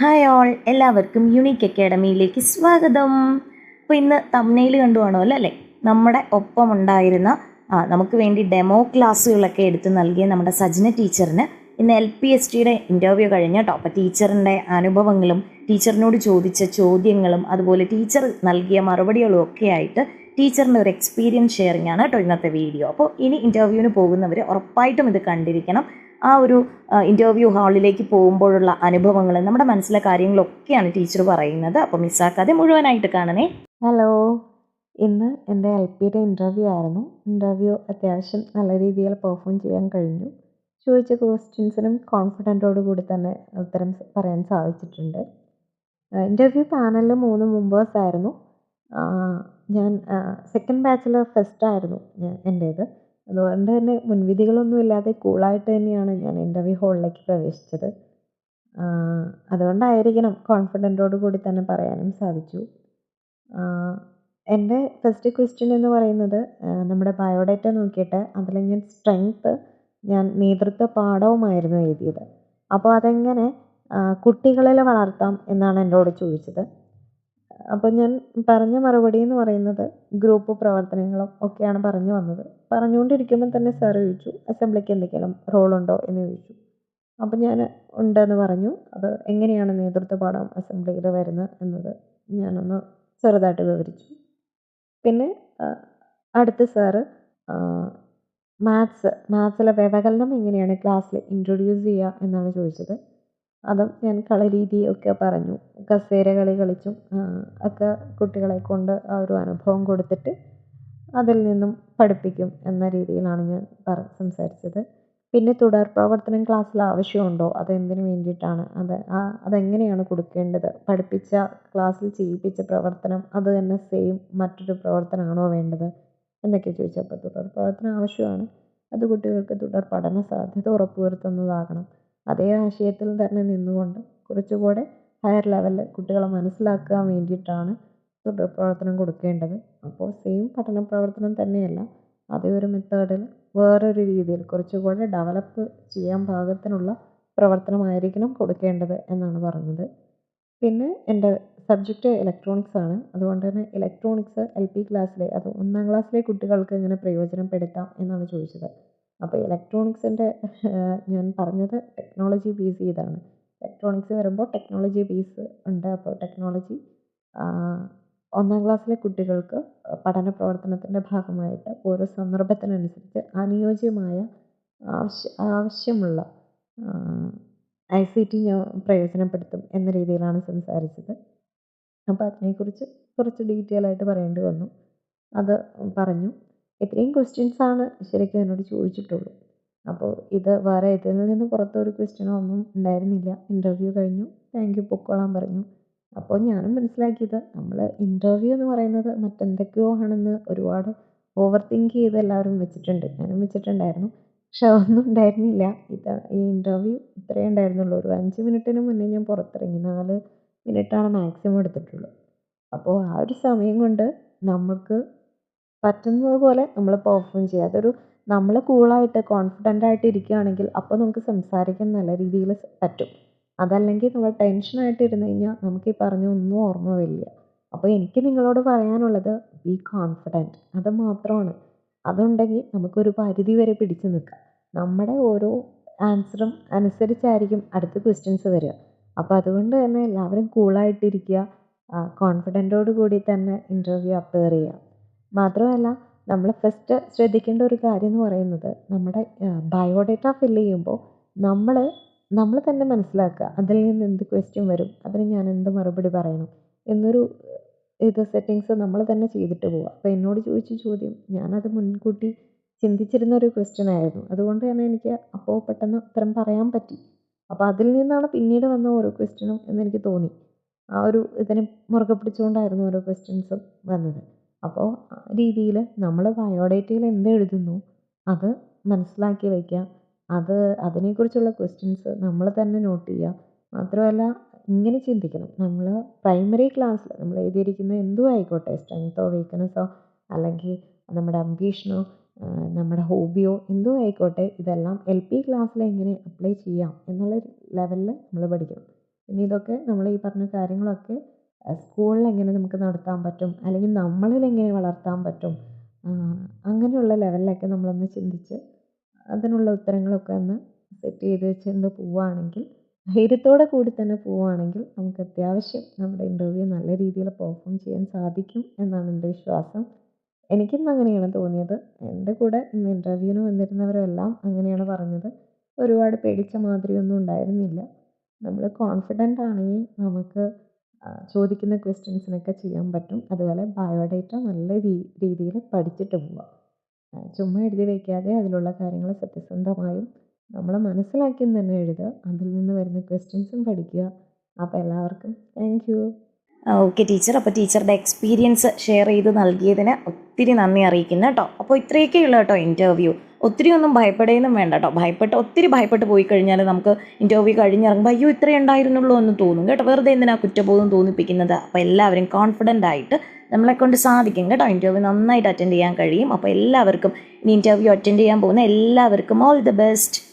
Hi all എല്ലാവർക്കും unique അക്കാഡമിയിലേക്ക് സ്വാഗതം. അപ്പോൾ ഇന്ന് തമ്മനയിൽ കണ്ടുവാണോ അല്ലേ? നമ്മുടെ ഒപ്പം ഉണ്ടായിരുന്ന ആ നമുക്ക് വേണ്ടി ഡെമോ ക്ലാസ്സുകളൊക്കെ എടുത്ത് നൽകിയ നമ്മുടെ സജ്ന ടീച്ചറിന് ഇന്ന് എൽ പി എസ് ടിയുടെ ഇന്റർവ്യൂ കഴിഞ്ഞ കേട്ടോ അപ്പോൾ ടീച്ചറിന്റെ അനുഭവങ്ങളും ടീച്ചറിനോട് ചോദിച്ച ചോദ്യങ്ങളും അതുപോലെ ടീച്ചർ നൽകിയ മറുപടികളും ഒക്കെ ആയിട്ട് ടീച്ചറിന്റെ ഒരു എക്സ്പീരിയൻസ് ഷെയറിംഗ് ആണ് കേട്ടോ ഇന്നത്തെ വീഡിയോ അപ്പോൾ ഇനി ഇന്റർവ്യൂവിന് പോകുന്നവർ ഉറപ്പായിട്ടും ഇത് കണ്ടിരിക്കണം. ആ ഒരു ഇന്റർവ്യൂ ഹാളിലേക്ക് പോകുമ്പോഴുള്ള അനുഭവങ്ങൾ നമ്മുടെ മനസ്സിലെ കാര്യങ്ങളൊക്കെയാണ് ടീച്ചർ പറയുന്നത്. അപ്പോൾ മിസ്സാക്കാതെ മുഴുവനായിട്ട് കാണണേ. ഹലോ ഇന്ന് എന്റെ എൽ പിയുടെ ഇന്റർവ്യൂ ആയിരുന്നു. ഇന്റർവ്യൂ അത്യാവശ്യം നല്ല രീതിയിൽ പെർഫോം ചെയ്യാൻ കഴിഞ്ഞു. ചോദിച്ച ക്വസ്റ്റ്യൻസിനും കോൺഫിഡന്റോട് കൂടി തന്നെ ഉത്തരം പറയാൻ സാധിച്ചിട്ടുണ്ട്. ഇന്റർവ്യൂ പാനലിൽ മൂന്ന് മെമ്പേഴ്സ് ആയിരുന്നു. ഞാൻ സെക്കൻഡ് ബാച്ചിൽ ഫസ്റ്റ് ആയിരുന്നു എന്റേത് അതുകൊണ്ട് തന്നെ മുൻവിധികളൊന്നുമില്ലാതെ കൂളായിട്ട് തന്നെയാണ് ഞാൻ ഇന്റർവ്യൂ ഹാളിലേക്ക് പ്രവേശിച്ചത്. അതുകൊണ്ടായിരിക്കണം കോൺഫിഡന്റോട് കൂടി തന്നെ പറയാനും സാധിച്ചു. എന്റെ ഫസ്റ്റ് ക്വസ്റ്റ്യൻ എന്ന് പറയുന്നത് നമ്മുടെ ബയോഡേറ്റ നോക്കിയിട്ട് അതിൽ ഞാൻ സ്ട്രെങ്ത്ത് ഞാൻ നേതൃത്വ പാഠവുമായിരുന്നു എഴുതിയത്. അപ്പോൾ അതെങ്ങനെ കുട്ടികളിൽ വളർത്താം എന്നാണ് എന്നോട് ചോദിച്ചത്. അപ്പോൾ ഞാൻ പറഞ്ഞ മറുപടി എന്ന് പറയുന്നത് ഗ്രൂപ്പ് പ്രവർത്തനങ്ങളും ഒക്കെയാണ് പറഞ്ഞു വന്നത്. പറഞ്ഞുകൊണ്ടിരിക്കുമ്പോൾ തന്നെ സാർ ചോദിച്ചു അസംബ്ലിക്ക് എന്തെങ്കിലും റോളുണ്ടോ എന്ന് ചോദിച്ചു. അപ്പോൾ ഞാൻ ഉണ്ടെന്ന് പറഞ്ഞു. അത് എങ്ങനെയാണ് നേതൃത്വ പാഠം അസംബ്ലിയിൽ വരുന്നത്? എന്നത് ഞാനൊന്ന് ചെറുതായിട്ട് വിവരിച്ചു. പിന്നെ അടുത്ത സാറ് മാത്സ് മാത്സിലെ വ്യവകലനം എങ്ങനെയാണ് ക്ലാസ്സിൽ ഇൻട്രൊഡ്യൂസ് ചെയ്യുക എന്നാണ് ചോദിച്ചത്. അതും ഞാൻ കളരീതി ഒക്കെ പറഞ്ഞു. കസേര കളി കളിച്ചും ഒക്കെ കുട്ടികളെ കൊണ്ട് ആ ഒരു അനുഭവം കൊടുത്തിട്ട് അതിൽ നിന്നും പഠിപ്പിക്കും എന്ന രീതിയിലാണ് ഞാൻ പറ സംസാരിച്ചത്. പിന്നെ തുടർ പ്രവർത്തനം ക്ലാസ്സിൽ ആവശ്യമുണ്ടോ? അതെന്തിനു വേണ്ടിയിട്ടാണ്? അത് ആ അതെങ്ങനെയാണ് കൊടുക്കേണ്ടത്? പഠിപ്പിച്ച ക്ലാസ്സിൽ ചെയ്യിപ്പിച്ച പ്രവർത്തനം അത് തന്നെ സെയിം മറ്റൊരു പ്രവർത്തനമാണോ വേണ്ടത്? എന്നൊക്കെ ചോദിച്ചപ്പോൾ തുടർ പ്രവർത്തനം ആവശ്യമാണ്. അത് കുട്ടികൾക്ക് തുടർ പഠന സാധ്യത ഉറപ്പുവരുത്തുന്നതാകണം. അതേ ആശയത്തിൽ തന്നെ നിന്നുകൊണ്ട് കുറച്ചുകൂടെ ഹയർ ലെവലിൽ കുട്ടികളെ മനസ്സിലാക്കാൻ വേണ്ടിയിട്ടാണ് തുടർപ്രവർത്തനം കൊടുക്കേണ്ടത്. അപ്പോൾ സെയിം പഠന പ്രവർത്തനം തന്നെയല്ല അതേ ഒരു മെത്തേഡിൽ വേറൊരു രീതിയിൽ കുറച്ചുകൂടെ ഡെവലപ്പ് ചെയ്യാൻ പാകത്തിനുള്ള പ്രവർത്തനമായിരിക്കണം കൊടുക്കേണ്ടത് എന്നാണ് പറഞ്ഞത്. പിന്നെ എന്റെ സബ്ജക്റ്റ് ഇലക്ട്രോണിക്സ് ആണ്. അതുകൊണ്ട് തന്നെ ഇലക്ട്രോണിക്സ് എൽ പി ക്ലാസ്സിലെ അത് ഒന്നാം ക്ലാസ്സിലെ കുട്ടികൾക്ക് എങ്ങനെ പ്രയോജനപ്പെടുത്താം എന്നാണ് ചോദിച്ചത്. അപ്പോൾ ഇലക്ട്രോണിക്സിന്റെ ഞാൻ പറഞ്ഞത് ടെക്നോളജി ബേസ് ചെയ്താണ് ഇലക്ട്രോണിക്സ് വരുമ്പോൾ ടെക്നോളജി ബേസ് ഉണ്ട്. അപ്പോൾ ടെക്നോളജി ഒന്നാം ക്ലാസ്സിലെ കുട്ടികൾക്ക് പഠന പ്രവർത്തനത്തിന്റെ ഭാഗമായിട്ട് ഓരോ സന്ദർഭത്തിനനുസരിച്ച് അനുയോജ്യമായ ആവശ്യ ആവശ്യമുള്ള ഐ സി ടി ഞാൻ പ്രയോജനപ്പെടുത്തും എന്ന രീതിയിലാണ് സംസാരിച്ചത്. അപ്പോൾ അതിനെക്കുറിച്ച് കുറച്ച് ഡീറ്റെയിൽ ആയിട്ട് പറയേണ്ടി വന്നു. അത് പറഞ്ഞു. ഇത്രയും ആണ് ശരിക്കും എന്നോട് ചോദിച്ചിട്ടുള്ളൂ. അപ്പോൾ ഇത് വേറെ ഇതിൽ നിന്ന് പുറത്തൊരു ക്വസ്റ്റ്യനോ ഒന്നും ഉണ്ടായിരുന്നില്ല. ഇന്റർവ്യൂ കഴിഞ്ഞു. താങ്ക് യു പൊക്കോളാൻ പറഞ്ഞു. അപ്പോൾ ഞാനും മനസ്സിലാക്കിയത് നമ്മൾ ഇന്റർവ്യൂ എന്ന് പറയുന്നത് മറ്റെന്തൊക്കെയോ ആണെന്ന് ഒരുപാട് ഓവർ തിങ്ക് ചെയ്ത് എല്ലാവരും വെച്ചിട്ടുണ്ട്. ഞാനും വെച്ചിട്ടുണ്ടായിരുന്നു. പക്ഷെ ഒന്നും ഉണ്ടായിരുന്നില്ല. ഇത് ഈ ഇന്റർവ്യൂ ഇത്രയേ ഉണ്ടായിരുന്നുള്ളൂ. ഒരു അഞ്ച് മിനിറ്റിന് മുന്നേ ഞാൻ പുറത്തിറങ്ങി. നാല് മിനിറ്റാണ് മാക്സിമം എടുത്തിട്ടുള്ളൂ. അപ്പോൾ ആ ഒരു സമയം കൊണ്ട് നമുക്ക് പറ്റുന്നത് പോലെ നമ്മൾ പെർഫോം ചെയ്യുക അതൊരു നമ്മൾ കൂളായിട്ട് കോൺഫിഡന്റ് ആയിട്ട് ഇരിക്കുകയാണെങ്കിൽ അപ്പോൾ നമുക്ക് സംസാരിക്കാൻ നല്ല രീതിയിൽ പറ്റും. അതല്ലെങ്കിൽ നമ്മൾ ടെൻഷനായിട്ട് ഇരുന്ന് കഴിഞ്ഞാൽ നമുക്ക് ഈ പറഞ്ഞ ഒന്നും ഓർമ്മ വരില്ല. അപ്പോൾ എനിക്ക് നിങ്ങളോട് പറയാനുള്ളത് ബി കോൺഫിഡന്റ് അത് മാത്രമാണ്. അതുണ്ടെങ്കിൽ നമുക്കൊരു പരിധി വരെ പിടിച്ചു നിൽക്കാം. നമ്മുടെ ഓരോ ആൻസറും അനുസരിച്ചായിരിക്കും അടുത്ത ക്വസ്റ്റ്യൻസ് വരിക. അപ്പോൾ അതുകൊണ്ട് തന്നെ എല്ലാവരും കൂളായിട്ടിരിക്കുക കോൺഫിഡന്റോട് കൂടി തന്നെ ഇന്റർവ്യൂ അപ്പയർ ചെയ്യുക. മാത്രമല്ല നമ്മൾ ഫസ്റ്റ് ശ്രദ്ധിക്കേണ്ട ഒരു കാര്യം എന്ന് പറയുന്നത് നമ്മുടെ ബയോഡേറ്റ ഫില്ല് ചെയ്യുമ്പോൾ നമ്മൾ നമ്മൾ തന്നെ മനസ്സിലാക്കുക അതിൽ നിന്ന് എന്ത് ക്വസ്റ്റ്യൻ വരും അതിന് ഞാൻ എന്ത് മറുപടി പറയണം എന്നൊരു ഇത് സെറ്റിങ്സ് നമ്മൾ തന്നെ ചെയ്തിട്ട് പോവുക അപ്പോൾ എന്നോട് ചോദിച്ച ചോദ്യം ഞാനത് മുൻകൂട്ടി ചിന്തിച്ചിരുന്ന ഒരു ക്വസ്റ്റ്യൻ ആയിരുന്നു. അതുകൊണ്ട് തന്നെ എനിക്ക് അപ്പോൾ പെട്ടെന്ന് ഉത്തരം പറയാൻ പറ്റി. അപ്പോൾ അതിൽ നിന്നാണ് പിന്നീട് വന്ന ഓരോ ക്വസ്റ്റ്യനും എന്നെനിക്ക് തോന്നി. ആ ഒരു ഇതിനെ മുറുകെ പിടിച്ചുകൊണ്ടായിരുന്നു ഓരോ ക്വസ്റ്റ്യൻസും വന്നത്. അപ്പോൾ ആ രീതിയിൽ നമ്മൾ ബയോഡേറ്റയിൽ എന്ത് എഴുതുന്നു? അത് മനസ്സിലാക്കി വയ്ക്കുക അത് അതിനെക്കുറിച്ചുള്ള ക്വസ്റ്റ്യൻസ് നമ്മൾ തന്നെ നോട്ട് ചെയ്യുക മാത്രമല്ല ഇങ്ങനെ ചിന്തിക്കണം. നമ്മൾ പ്രൈമറി ക്ലാസ്സിൽ നമ്മൾ എഴുതിയിരിക്കുന്ന എന്തും ആയിക്കോട്ടെ? സ്ട്രെങ്തോ വീക്ക്നെസ്സോ അല്ലെങ്കിൽ നമ്മുടെ അംബീഷനോ നമ്മുടെ ഹോബിയോ എന്തോ ആയിക്കോട്ടെ? ഇതെല്ലാം എൽ പി ക്ലാസ്സിൽ എങ്ങനെ അപ്ലൈ ചെയ്യാം? എന്നുള്ള ലെവലിൽ നമ്മൾ പഠിക്കണം. പിന്നെ ഇതൊക്കെ നമ്മൾ ഈ പറഞ്ഞ കാര്യങ്ങളൊക്കെ സ്കൂളിൽ എങ്ങനെ നമുക്ക് നടത്താൻ പറ്റും? അല്ലെങ്കിൽ നമ്മളിൽ എങ്ങനെ വളർത്താൻ പറ്റും? അങ്ങനെയുള്ള ലെവലിലൊക്കെ നമ്മളൊന്ന് ചിന്തിച്ച് അതിനുള്ള ഉത്തരങ്ങളൊക്കെ ഒന്ന് സെറ്റ് ചെയ്ത് വെച്ചുകൊണ്ട് പോവുകയാണെങ്കിൽ ധൈര്യത്തോടെ കൂടി തന്നെ പോവുകയാണെങ്കിൽ നമുക്ക് അത്യാവശ്യം നമ്മുടെ ഇന്റർവ്യൂ നല്ല രീതിയിൽ പെർഫോം ചെയ്യാൻ സാധിക്കും എന്നാണ് എന്റെ വിശ്വാസം. എനിക്കിന്ന് അങ്ങനെയാണ് തോന്നിയത്. എന്റെ കൂടെ ഇന്ന് ഇന്റർവ്യൂവിന് വന്നിരുന്നവരെല്ലാം അങ്ങനെയാണ് പറഞ്ഞത്. ഒരുപാട് പേടിച്ച മാതിരിയൊന്നും ഉണ്ടായിരുന്നില്ല. നമ്മൾ കോൺഫിഡന്റ് ആണെങ്കിൽ നമുക്ക് ചോദിക്കുന്ന ക്വസ്റ്റ്യൻസിനൊക്കെ ചെയ്യാൻ പറ്റും. അതുപോലെ ബയോഡേറ്റ നല്ല രീതിയിൽ പഠിച്ചിട്ട് പോവുക ചുമ്മാ എഴുതി വയ്ക്കാതെ അതിലുള്ള കാര്യങ്ങൾ സത്യസന്ധമായും നമ്മൾ മനസ്സിലാക്കിയും തന്നെ എഴുതുക. അതിൽ നിന്ന് വരുന്ന ക്വസ്റ്റ്യൻസും പഠിക്കുക. അപ്പോൾ എല്ലാവർക്കും താങ്ക് യു ഓക്കെ ടീച്ചർ അപ്പോൾ ടീച്ചറുടെ എക്സ്പീരിയൻസ് ഷെയർ ചെയ്ത് നൽകിയതിന് ഒത്തിരി നന്ദി അറിയിക്കുന്നു കേട്ടോ. അപ്പോൾ ഇത്രയൊക്കെയുള്ള കേട്ടോ ഇന്റർവ്യൂ ഒത്തിരി ഒന്നും ഭയപ്പെടുകയൊന്നും വേണ്ട കേട്ടോ ഭയപ്പെട്ട് ഒത്തിരി ഭയപ്പെട്ട് പോയി കഴിഞ്ഞാൽ നമുക്ക് ഇന്റർവ്യൂ കഴിഞ്ഞിറങ്ങുമ്പോൾ അയ്യോ ഇത്രയേ ഉണ്ടായിരുന്നുള്ളൂ എന്ന് തോന്നും കേട്ടോ. വെറുതെ എന്തിനാ കുറ്റബോധം തോന്നിപ്പിക്കുന്നത്? അപ്പോൾ എല്ലാവരും കോൺഫിഡന്റ് ആയിട്ട് നമ്മളെ കൊണ്ട് സാധിക്കും കേട്ടോ. ഇന്റർവ്യൂ നന്നായിട്ട് അറ്റൻഡ് ചെയ്യാൻ കഴിയും. അപ്പോൾ എല്ലാവർക്കും ഇനി ഇന്റർവ്യൂ അറ്റൻഡ് ചെയ്യാൻ പോകുന്ന എല്ലാവർക്കും ഓൾ ദി ബെസ്റ്റ്